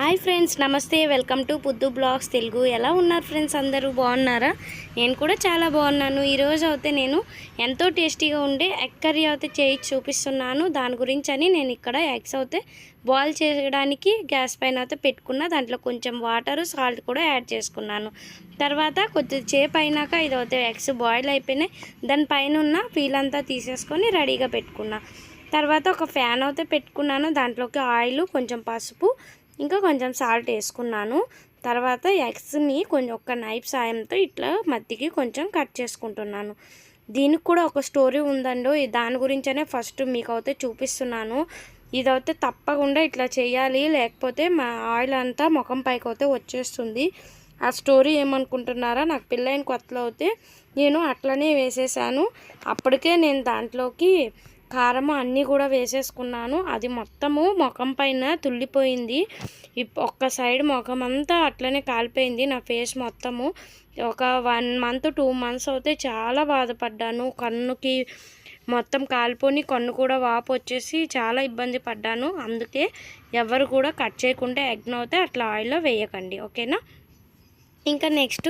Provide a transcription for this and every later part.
Hi friends నమస్తే. Welcome to Puddu blogs Telugu. ఎలా ఉన్నారు ఫ్రెండ్స్ అందరూ? బాగున్నారా? నేను కూడా చాలా బాగున్నాను. ఈరోజు అయితే నేను ఎంతో టేస్టీగా ఉండే ఎగ్ కర్రీ అయితే చేయి చూపిస్తున్నాను. దాని గురించి అని నేను ఇక్కడ ఎగ్స్ అయితే బాయిల్ చేయడానికి గ్యాస్ పైన అయితే పెట్టుకున్న. దాంట్లో కొంచెం వాటర్ సాల్ట్ కూడా యాడ్ చేసుకున్నాను. తర్వాత కొద్దిసేపు అయినాక ఇది అయితే ఎగ్స్ బాయిల్ అయిపోయినాయి. దాని పైన ఉన్న పీల్ అంతా తీసేసుకొని రెడీగా పెట్టుకున్నా. తర్వాత ఒక ఫ్యాన్ అయితే పెట్టుకున్నాను. దాంట్లోకి ఆయిల్ కొంచెం పసుపు ఇంకా కొంచెం సాల్ట్ వేసుకున్నాను. తర్వాత ఎగ్స్ని కొంచెం ఒక నైఫ్ సాయంతో ఇట్లా మధ్యకి కొంచెం కట్ చేసుకుంటున్నాను. దీనికి కూడా ఒక స్టోరీ ఉందండి దాని గురించనే ఫస్ట్ మీకు అయితే చూపిస్తున్నాను. ఇదైతే తప్పకుండా ఇట్లా చేయాలి లేకపోతే మా ఆయిల్ అంతా ముఖం పైకి అయితే వచ్చేస్తుంది. ఆ స్టోరీ ఏమనుకుంటున్నారా? నాకు పెళ్ళైన కొత్తలో అయితే నేను అట్లనే వేసేసాను. అప్పటికే నేను దాంట్లోకి కారం అన్నీ కూడా వేసేసుకున్నాను. అది మొత్తము ముఖం పైన తుల్లిపోయింది ఇప్ ఒక్క సైడ్ ముఖం అంతా అట్లనే కాలిపోయింది నా ఫేస్ మొత్తము. ఒక వన్ మంత్ టూ మంత్స్ అయితే చాలా బాధపడ్డాను. కన్నుకి మొత్తం కాలిపోని కన్ను కూడా వాపు వచ్చేసి చాలా ఇబ్బంది పడ్డాను. అందుకే ఎవరు కూడా కట్ చేయకుండా ఎగ్నవుతే అట్లా ఆయిల్లో వేయకండి. ఓకేనా? ఇంకా నెక్స్ట్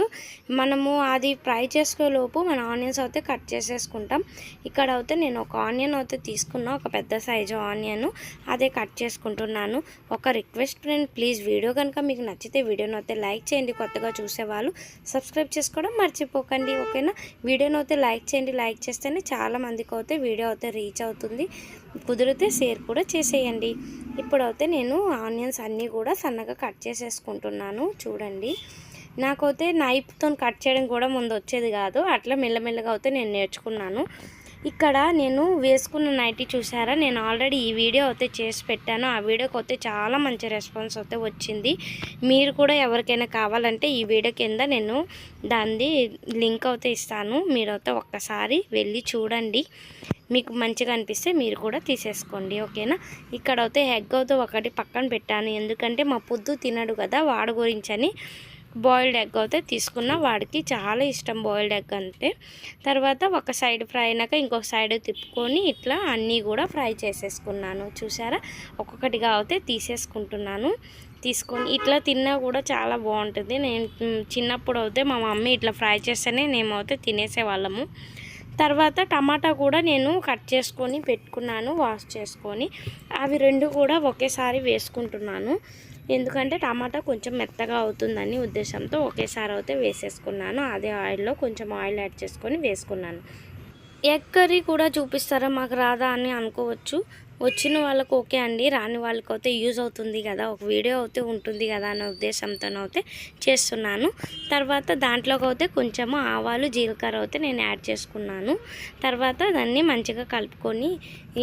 మనము అది ఫ్రై చేసుకోలోపు మన ఆనియన్స్ అయితే కట్ చేసేసుకుంటాం. ఇక్కడ అయితే నేను ఒక ఆనియన్ అయితే తీసుకున్నా ఒక పెద్ద సైజు ఆనియన్ అదే కట్ చేసుకుంటున్నాను. ఒక రిక్వెస్ట్ ఫ్రెండ్ ప్లీజ్ వీడియో కనుక మీకు నచ్చితే వీడియోని అయితే లైక్ చేయండి. కొత్తగా చూసేవాళ్ళు సబ్స్క్రైబ్ చేసుకోవడం మర్చిపోకండి ఓకేనా వీడియోని అయితే లైక్ చేయండి. లైక్ చేస్తేనే చాలా మందికి అయితే వీడియో అయితే రీచ్ అవుతుంది. కుదిరితే షేర్ కూడా చేసేయండి. ఇప్పుడైతే నేను ఆనియన్స్ అన్నీ కూడా సన్నగా కట్ చేసేసుకుంటున్నాను. చూడండి. నాకైతే నైఫ్తో కట్ చేయడం కూడా ముందు వచ్చేది కాదు. అట్లా మెల్లమెల్లగా అయితే నేను నేర్చుకున్నాను. ఇక్కడ నేను వేసుకున్న నైటీ చూసారా? నేను ఆల్రెడీ ఈ వీడియో అయితే చేసి పెట్టాను. ఆ వీడియోకి అయితే చాలా మంచి రెస్పాన్స్ అయితే వచ్చింది. మీరు కూడా ఎవరికైనా కావాలంటే ఈ వీడియో కింద నేను దాన్ని లింక్ అయితే ఇస్తాను. మీరు అయితే ఒక్కసారి వెళ్ళి చూడండి. మీకు మంచిగా అనిపిస్తే మీరు కూడా తీసేసుకోండి. ఓకేనా? ఇక్కడ అయితే ఎగ్ అయితే ఒకటి పక్కన పెట్టాను. ఎందుకంటే మా పొద్దు తినడు కదా వాడు గురించని బాయిల్డ్ ఎగ్ అయితే తీసుకున్న వాడికి చాలా ఇష్టం బాయిల్డ్ ఎగ్ అంటే. తర్వాత ఒక సైడ్ ఫ్రై అయినాక ఇంకొక సైడ్ తిప్పుకొని ఇట్లా అన్నీ కూడా ఫ్రై చేసేసుకున్నాను. చూసారా? ఒక్కొక్కటిగా అయితే తీసేసుకుంటున్నాను. తీసుకొని ఇట్లా తిన్నా కూడా చాలా బాగుంటుంది. నేను చిన్నప్పుడు అయితే మా మమ్మీ ఇట్లా ఫ్రై చేస్తేనే మేమైతే తినేసేవాళ్ళము తర్వాత టమాటా కూడా నేను కట్ చేసుకొని పెట్టుకున్నాను వాష్ చేసుకొని. అవి రెండు కూడా ఒకేసారి వేసుకుంటున్నాను. ఎందుకంటే టమాటా కొంచెం మెత్తగా అవుతుందని ఉద్దేశంతో ఒకేసారి అయితే వేసేసుకున్నాను. అదే ఆయిల్లో కొంచెం ఆయిల్ యాడ్ చేసుకొని వేసుకున్నాను. ఎగ్ కర్రీ కూడా చూపిస్తారా? మాకు రాదా అని అనుకోవచ్చు. వచ్చిన వాళ్ళకు ఓకే అండి రాని వాళ్ళకి అయితే యూజ్ అవుతుంది కదా. ఒక వీడియో అయితే ఉంటుంది కదా అనే ఉద్దేశంతో అయితే చేస్తున్నాను. తర్వాత దాంట్లోకి అయితే కొంచెము ఆవాలు జీలకర్ర అయితే నేను యాడ్ చేసుకున్నాను. తర్వాత దాన్ని మంచిగా కలుపుకొని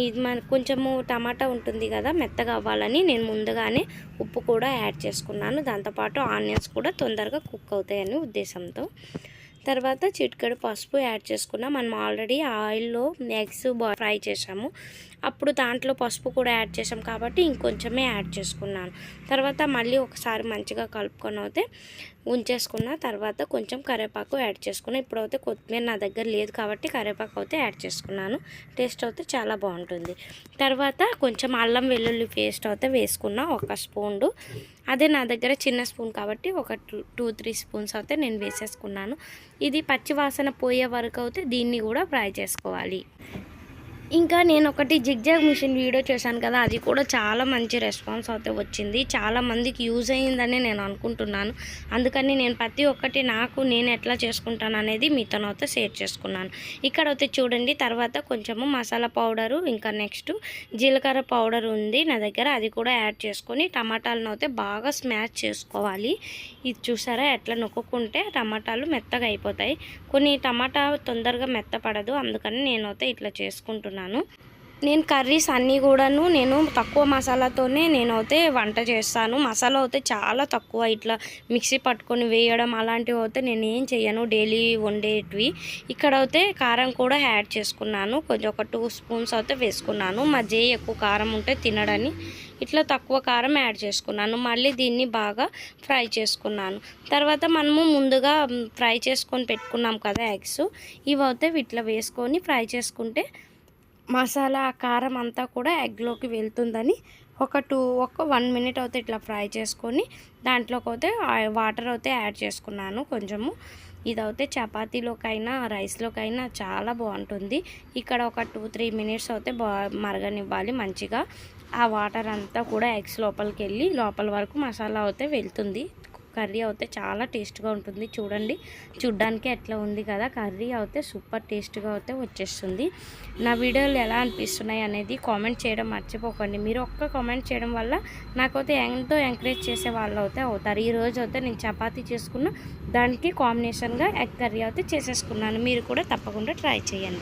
ఇది మన కొంచెము టమాటా ఉంటుంది కదా మెత్తగా అవ్వాలని నేను ముందుగానే ఉప్పు కూడా యాడ్ చేసుకున్నాను. దాంతోపాటు ఆనియన్స్ కూడా తొందరగా కుక్ అవుతాయని ఉద్దేశంతో. తర్వాత చిటికెడు పసుపు యాడ్ చేసుకున్నాం. మనం ఆల్రెడీ ఆయిల్లో ఎగ్స్ ఫ్రై చేసాము అప్పుడు దాంట్లో పసుపు కూడా యాడ్ చేసాం కాబట్టి ఇంకొంచెమే యాడ్ చేసుకున్నాను. తర్వాత మళ్ళీ ఒకసారి మంచిగా కలుపుకొని అయితే ఉంచేసుకున్న తర్వాత కొంచెం కరివేపాకు యాడ్ చేసుకున్నాను ఇప్పుడైతే కొత్తిమీర నా దగ్గర లేదు కాబట్టి కరివేపాకు అయితే యాడ్ చేసుకున్నాను. టేస్ట్ అయితే చాలా బాగుంటుంది. తర్వాత కొంచెం అల్లం వెల్లుల్లి పేస్ట్ అయితే వేసుకున్నా ఒక స్పూన్. అదే నా దగ్గర చిన్న స్పూన్ కాబట్టి ఒక టూ టూ త్రీ స్పూన్స్ అయితే నేను వేసేసుకున్నాను. ఇది పచ్చి వాసన పోయే వరకు అయితే దీన్ని కూడా ఫ్రై చేసుకోవాలి. ఇంకా నేను ఒకటి జిగ్జాగ్ మిషన్ వీడియో చేశాను కదా అది కూడా చాలా మంచి రెస్పాన్స్ అయితే వచ్చింది. చాలా మందికి యూజ్ అయ్యిందని నేను అనుకుంటున్నాను. అందుకని నేను ప్రతి ఒక్కటి నాకు నేను ఎట్లా చేసుకుంటాను అనేది మీతో షేర్ చేసుకున్నాను. ఇక్కడ అయితే చూడండి తర్వాత కొంచెము మసాలా పౌడరు ఇంకా నెక్స్ట్ జీలకర్ర పౌడర్ ఉంది నా దగ్గర అది కూడా యాడ్ చేసుకొని టమాటాలను అయితే బాగా స్మాష్ చేసుకోవాలి. ఇది చూసారా ఎట్లా నొక్కుంటే టమాటాలు మెత్తగా అయిపోతాయి. కొన్ని టమాటా తొందరగా మెత్తపడదు అందుకని నేనైతే ఇట్లా చేసుకుంటున్నాను. నేను కర్రీస్ అన్నీ కూడాను నేను తక్కువ మసాలాతోనే నేను అయితే వంట చేస్తాను. మసాలా అయితే చాలా తక్కువ. ఇట్లా మిక్సీ పట్టుకొని వేయడం అలాంటివి అయితే నేను ఏం చేయను డైలీ వండేటివి. ఇక్కడ అయితే కారం కూడా యాడ్ చేసుకున్నాను. కొంచెం ఒక టూ స్పూన్స్ అయితే వేసుకున్నాను. మధ్య ఎక్కువ కారం ఉంటే తినడని ఇట్లా తక్కువ కారం యాడ్ చేసుకున్నాను. మళ్ళీ దీన్ని బాగా ఫ్రై చేసుకున్నాను. తర్వాత మనము ముందుగా ఫ్రై చేసుకొని పెట్టుకున్నాం కదా ఎగ్స్. ఇవి అయితే ఇట్లా వేసుకొని ఫ్రై చేసుకుంటే మసాలా కారం అంతా కూడా ఎగ్లోకి వెళ్తుందని ఒక టూ ఒక వన్ మినిట్ అయితే ఇట్లా ఫ్రై చేసుకొని దాంట్లోకి అయితే వాటర్ అయితే యాడ్ చేసుకున్నాను కొంచెము. ఇదైతే చపాతీలోకైనా రైస్లోకైనా చాలా బాగుంటుంది. ఇక్కడ ఒక టూ త్రీ మినిట్స్ అయితే బా మరగనివ్వాలి మంచిగా. ఆ వాటర్ అంతా కూడా ఎగ్స్ లోపలికి వెళ్ళి లోపల వరకు మసాలా అయితే వెళ్తుంది. కర్రీ అయితే చాలా టేస్ట్గా ఉంటుంది. చూడండి. చూడ్డానికి ఎట్లా ఉంది కదా. కర్రీ అయితే సూపర్ టేస్ట్గా అయితే వచ్చేస్తుంది. నా వీడియోలు ఎలా అనిపిస్తున్నాయి అనేది కామెంట్ చేయడం మర్చిపోకండి. మీరు ఒక్క కామెంట్ చేయడం వల్ల నాకైతే ఎంతో ఎంకరేజ్ చేసే వాళ్ళు అయితే అవుతారు. ఈరోజు అయితే నేను చపాతీ చేసుకున్న దానికి కాంబినేషన్గా ఎగ్ కర్రీ అయితే చేసేసుకున్నాను. మీరు కూడా తప్పకుండా ట్రై చేయండి.